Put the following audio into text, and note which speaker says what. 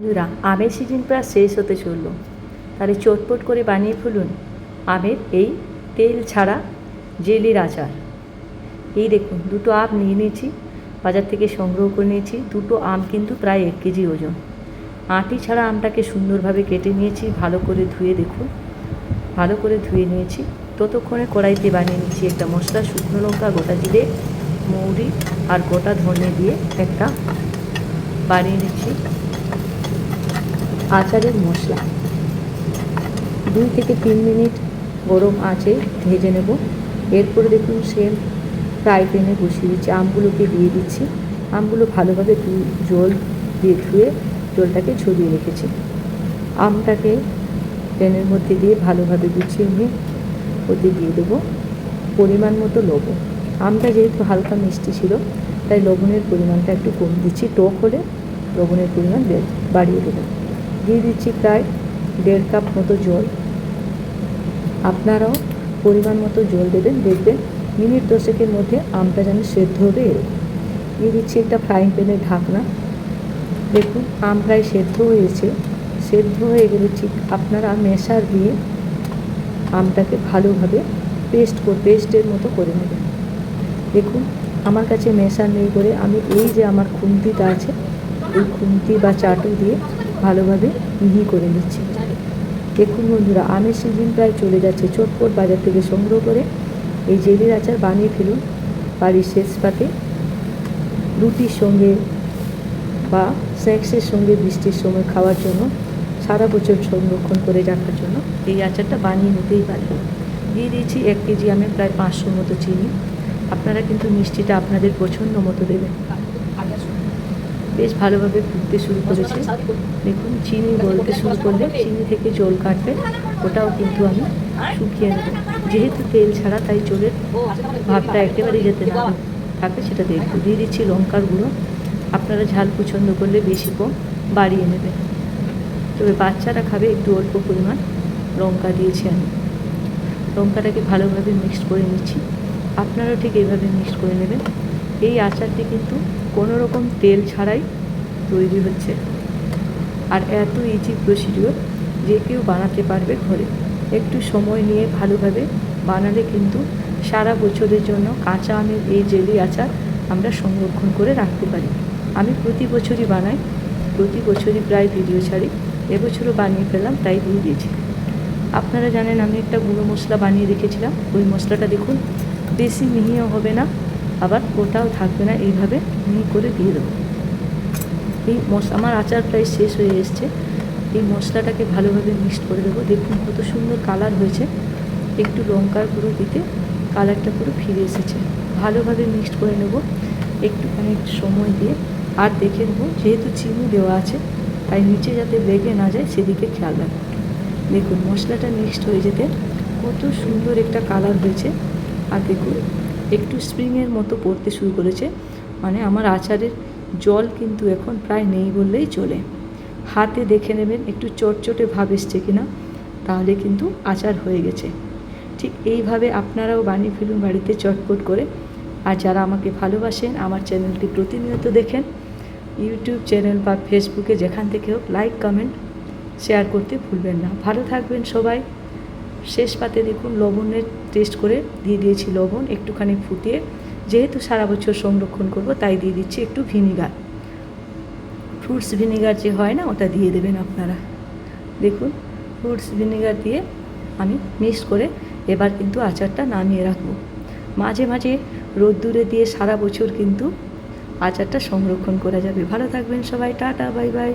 Speaker 1: বন্ধুরা, আমের সিজন প্রায় শেষ হতে চলল। তাহলে চটপট করে বানিয়ে ফেলুন আমের এই তেল ছাড়া জেলির আচার। এই দেখুন, দুটো আম নিয়ে নিয়েছি, বাজার থেকে সংগ্রহ করে নিয়েছি। দুটো আম কিন্তু প্রায় এক কেজি ওজন। আটি ছাড়া আমটাকে সুন্দরভাবে কেটে নিয়েছি, ভালো করে ধুয়ে দেখুন। ভালো করে ধুয়ে নিয়েছি। ততক্ষণে কড়াইতে বানিয়ে নিয়েছি একটা মশলা, শুকনো লঙ্কা, গোটা জিরে, মৌরি আর গোটা ধনে দিয়ে একটা বানিয়ে নিচ্ছি। আচারের মশলা। দুই থেকে তিন মিনিট গরম আঁচে ভেজে নেব। এরপরে দেখুন সেম ফ্রাই প্যানে বসিয়ে দিচ্ছি। আমগুলোকে দিয়ে দিচ্ছি। আমগুলো ভালোভাবে জল দিয়ে ধুয়ে জলটাকে ঝরিয়ে রেখেছি। আমটাকে প্যানের মধ্যে দিয়ে ভালোভাবে গুছিয়ে নিয়ে ওতে দিয়ে দেবো পরিমাণ মতো লবণ। আমটা যেহেতু হালকা মিষ্টি ছিল, তাই লবণের পরিমাণটা একটু কম দিচ্ছি। টক হলে লবণের পরিমাণ বাড়িয়ে দেবো। দিয়ে দিচ্ছি প্রায় দেড় কাপ মতো জল। আপনারাও পরিমাণ মতো জল দেবেন, দেখবেন মিনিট দশেকের মধ্যে আমটা যেন সেদ্ধ হবে দিয়ে দিচ্ছি একটা ফ্রাইং প্যানের ঢাকনা। দেখুন, আম প্রায় সেদ্ধ হয়েছে। সেদ্ধ হয়ে গেলে ঠিক আপনারা মেশার দিয়ে আমটাকে ভালোভাবে পেস্ট পেস্টের মতো করে নেবেন। দেখুন, আমার কাছে মেশার নেই করে আমি এই যে আমার খুন্তিটা আছে, এই খুন্তি বা চাটু দিয়ে ভালোভাবে মিহি করে নিচ্ছি। দেখুন বন্ধুরা, আমের সিজন প্রায় চলে যাচ্ছে। চটপট বাজার থেকে সংগ্রহ করে এই জেলির আচার বানিয়ে ফেলুন বাড়ির শেষ পাতে। রুটির সঙ্গে বা স্ন্যাক্সের সঙ্গে বৃষ্টির সময় খাওয়ার জন্য সারা বছর সংরক্ষণ করে রাখার জন্য এই আচারটা বানিয়ে নিতেই পারেন। দিয়ে দিয়েছি এক কেজি আমি প্রায় পাঁচশো মতো চিনি। আপনারা কিন্তু মিষ্টিটা আপনাদের পছন্দ মতো দেবেন। বেশ ভালোভাবে ফুটতে শুরু করেছে। দেখুন, চিনি গলতে শুরু করলে চিনি থেকে জল কাটবে। ওটাও কিন্তু আমি শুকিয়ে নেব। যেহেতু তেল ছাড়া তাই জলের ভাবটা একেবারে যেতে না থাকে, সেটা দেখব। দিয়ে দিচ্ছি লঙ্কার গুঁড়ো। আপনারা ঝাল পছন্দ করলে বেশি কম বাড়িয়ে নেবেন। তবে বাচ্চারা খাবে একটু অল্প পরিমাণ লঙ্কা দিয়েছি আমি। লঙ্কাটাকে ভালোভাবে মিক্সড করে নিচ্ছি। আপনারাও ঠিক এইভাবে মিক্সড করে নেবেন। এই আচারটি কিন্তু কোনো রকম তেল ছাড়াই তৈরি হচ্ছে। আর এত ইজি প্রসিডিওর যে কেউ বানাতে পারবে ঘরে। একটু সময় নিয়ে ভালোভাবে বানালে কিন্তু সারা বছরের জন্য কাঁচা আমের এই জেলি আচার আমরা সংরক্ষণ করে রাখতে পারি। আমি প্রতি বছরই বানাই, প্রতি বছরই প্রায় ভিডিও ছাড়ি। এবছরও বানিয়ে ফেললাম, তাই দিয়ে দিয়েছি। আপনারা জানেন আমি একটা গুঁড়ো মশলা বানিয়ে রেখেছিলাম। ওই মশলাটা দেখুন, বেশি মিহিও হবে না। আবার ওটাও থাকবে না, এইভাবে মিহি করে দিয়ে দেবো। এই মশ আমার আচার প্রায় শেষ হয়ে এসছে। এই মশলাটাকে ভালোভাবে মিক্সড করে দেবো। দেখুন কত সুন্দর কালার হয়েছে। একটু লঙ্কার গুঁড়ো দিতে কালারটা পুরো ফিরে এসেছে। ভালোভাবে মিক্সড করে নেব। একটুখানি সময় দিয়ে আর দেখে নেব, যেহেতু চিনি দেওয়া আছে, তাই নিচে যাতে লেগে না যায় সেদিকে খেয়াল রাখব। দেখুন মশলাটা মিক্সড হয়ে যেতে কত সুন্দর একটা কালার হয়েছে। আর দেখুন একটু স্প্রিংয়ের মতো পড়তে শুরু করেছে। মানে আমার আচারের জল কিন্তু এখন প্রায় নেই বললেই চলে। হাতে দেখে নেবেন, একটু চটচটে ভাব এসছে কিনা, তাহলে কিন্তু আচার হয়ে গেছে। ঠিক এইভাবে আপনারাও বানিয়ে ফেলুন বাড়িতে চটপট করে। আর যারা আমাকে ভালোবাসেন, আমার চ্যানেলটি প্রতিনিয়ত দেখেন। ইউটিউব চ্যানেল বা ফেসবুকে যেখান থেকে হোক লাইক কমেন্ট শেয়ার করতে ভুলবেন না। ভালো থাকবেন সবাই। শেষ পাতে দেখুন লবণের টেস্ট করে দিয়ে দিয়েছি লবণ একটুখানি ফুটিয়ে। যেহেতু সারা বছর সংরক্ষণ করব, তাই দিয়ে দিচ্ছি একটু ভিনিগার। ফ্রুটস ভিনিগার যে হয় না, ওটা দিয়ে দেবেন আপনারা। দেখুন ফ্রুটস ভিনিগার দিয়ে আমি মিক্স করে এবার কিন্তু আচারটা নামিয়ে রাখব। মাঝে মাঝে রোদ্দুরে দিয়ে সারা বছর কিন্তু আচারটা সংরক্ষণ করা যাবে। ভালো থাকবেন সবাই, টাটা, বাই বাই।